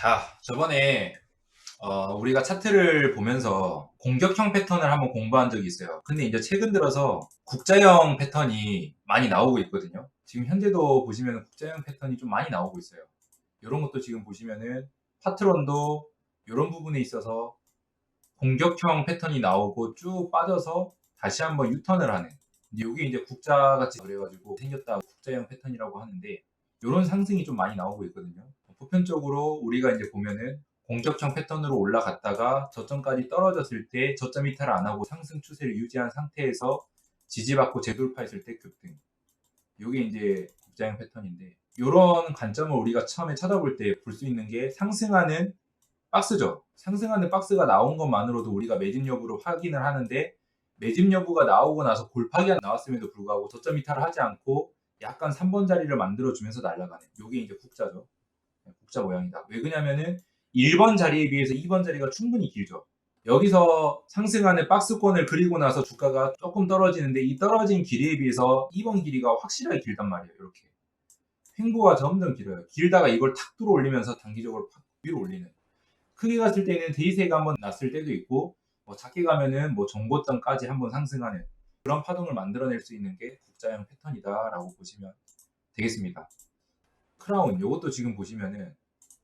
자, 저번에 어, 우리가 차트를 보면서 공격형 패턴을 한번 공부한 적이 있어요. 근데 이제 최근 들어서 국자형 패턴이 많이 나오고 있거든요. 지금 현재도 보시면 국자형 패턴이 좀 많이 나오고 있어요. 이런 것도 지금 보시면은 파트론도 이런 부분에 있어서 공격형 패턴이 나오고 쭉 빠져서 다시 한번 유턴을 하는 이게 이제 국자같이 그래가지고 생겼다 국자형 패턴이라고 하는데 이런 상승이 좀 많이 나오고 있거든요. 보편적으로 우리가 이제 보면은 공격형 패턴으로 올라갔다가 저점까지 떨어졌을 때 저점 이탈을 안 하고 상승 추세를 유지한 상태에서 지지받고 재돌파했을 때 급등. 이게 이제 국자형 패턴인데 이런 관점을 우리가 처음에 쳐다볼 때 볼 수 있는 게 상승하는 박스죠. 상승하는 박스가 나온 것만으로도 우리가 매집 여부를 확인을 하는데 매집 여부가 나오고 나서 골파기가 나왔음에도 불구하고 저점 이탈을 하지 않고 약간 3번 자리를 만들어주면서 날아가는 이게 이제 국자죠. 네, 국자 모양이다. 왜 그러냐면은 1번 자리에 비해서 2번 자리가 충분히 길죠. 여기서 상승하는 박스권을 그리고 나서 주가가 조금 떨어지는데 이 떨어진 길이에 비해서 2번 길이가 확실하게 길단 말이에요. 이렇게. 횡보가 점점 길어요. 길다가 이걸 탁 뚫어 올리면서 단기적으로 팍 위로 올리는. 크게 갔을 때는 데이세가 한번 났을 때도 있고 뭐 작게 가면은 뭐 정고점까지 한번 상승하는 그런 파동을 만들어낼 수 있는 게 국자형 패턴이다라고 보시면 되겠습니다. 크라운 이것도 지금 보시면은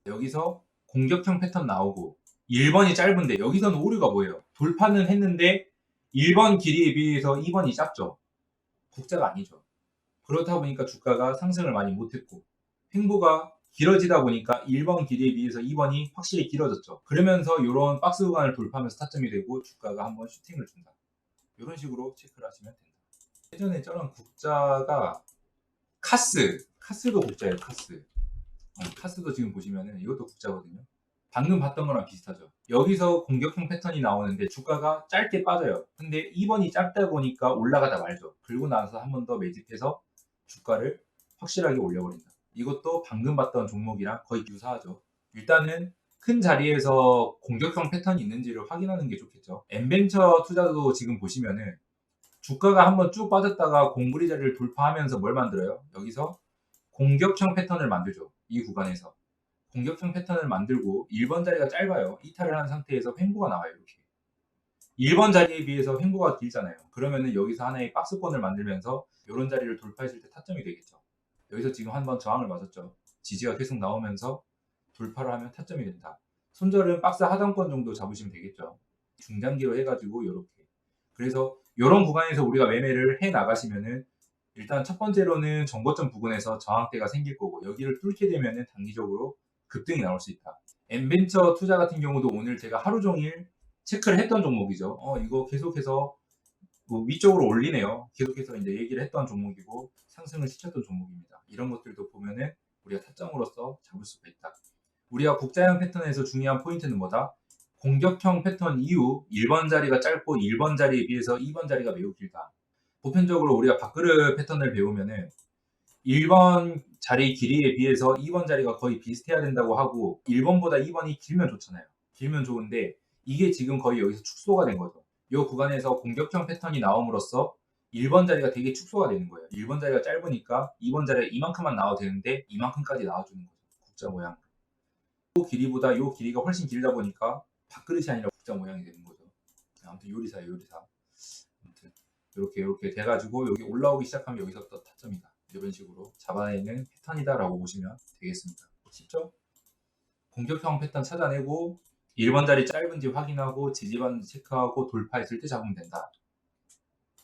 여기서 공격형 패턴 나오고 1번이 짧은데 여기서는 오류가 뭐예요? 돌파는 했는데 1번 길이에 비해서 2번이 짧죠. 국자가 아니죠. 그렇다 보니까 주가가 상승을 많이 못했고 횡보가 길어지다 보니까 1번 길이에 비해서 2번이 확실히 길어졌죠. 그러면서 이런 박스 구간을 돌파하면서 타점이 되고 주가가 한번 슈팅을 준다. 이런 식으로 체크를 하시면 된다. 예전에 저런 국자가 카스, 카스도 국자예요, 카스. 어, 카스도 지금 보시면은 이것도 국자거든요. 방금 봤던 거랑 비슷하죠. 여기서 공격형 패턴이 나오는데 주가가 짧게 빠져요. 근데 2번이 짧다 보니까 올라가다 말죠. 그리고 나서 한 번 더 매집해서 주가를 확실하게 올려버린다. 이것도 방금 봤던 종목이랑 거의 유사하죠. 일단은 큰 자리에서 공격형 패턴이 있는지를 확인하는 게 좋겠죠. 엠벤처 투자도 지금 보시면은 주가가 한번 쭉 빠졌다가 공구리 자리를 돌파하면서 뭘 만들어요? 여기서 공격형 패턴을 만들죠. 이 구간에서. 공격형 패턴을 만들고 1번 자리가 짧아요. 이탈을 한 상태에서 횡보가 나와요. 이렇게. 1번 자리에 비해서 횡보가 길잖아요. 그러면은 여기서 하나의 박스권을 만들면서 이런 자리를 돌파했을 때 타점이 되겠죠. 여기서 지금 한번 저항을 맞았죠. 지지가 계속 나오면서 돌파를 하면 타점이 된다. 손절은 박스 하단권 정도 잡으시면 되겠죠. 중장기로 해가지고 이렇게. 그래서 이런 구간에서 우리가 매매를 해 나가시면은 일단 첫 번째로는 정거점 부근에서 저항대가 생길 거고 여기를 뚫게 되면은 단기적으로 급등이 나올 수 있다. 엠벤처 투자 같은 경우도 오늘 제가 하루 종일 체크를 했던 종목이죠. 어 이거 계속해서 뭐 위쪽으로 올리네요. 계속해서 이제 얘기를 했던 종목이고 상승을 시켰던 종목입니다. 이런 것들도 보면은 우리가 타점으로서 잡을 수가 있다. 우리가 국자형 패턴에서 중요한 포인트는 뭐다? 공격형 패턴 이후 1번 자리가 짧고 1번 자리에 비해서 2번 자리가 매우 길다. 보편적으로 우리가 밥그릇 패턴을 배우면은 1번 자리 길이에 비해서 2번 자리가 거의 비슷해야 된다고 하고 1번보다 2번이 길면 좋잖아요. 길면 좋은데 이게 지금 거의 여기서 축소가 된 거죠. 이 구간에서 공격형 패턴이 나옴으로써 1번 자리가 되게 축소가 되는 거예요. 1번 자리가 짧으니까 2번 자리가 이만큼만 나와도 되는데 이만큼까지 나와주는 거죠. 국자 모양. 이 길이보다 이 길이가 훨씬 길다 보니까 밥그릇이 아니라 국자 모양이 되는 거죠. 아무튼 요리사 요리사. 아무튼 이렇게 이렇게 돼가지고 여기 올라오기 시작하면 여기서 또 타점이다. 이런 식으로 잡아내는 패턴이다라고 보시면 되겠습니다. 쉽죠? 공격형 패턴 찾아내고 1번 자리 짧은지 확인하고 지지받는지 체크하고 돌파했을 때 잡으면 된다.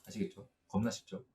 아시겠죠? 겁나 쉽죠?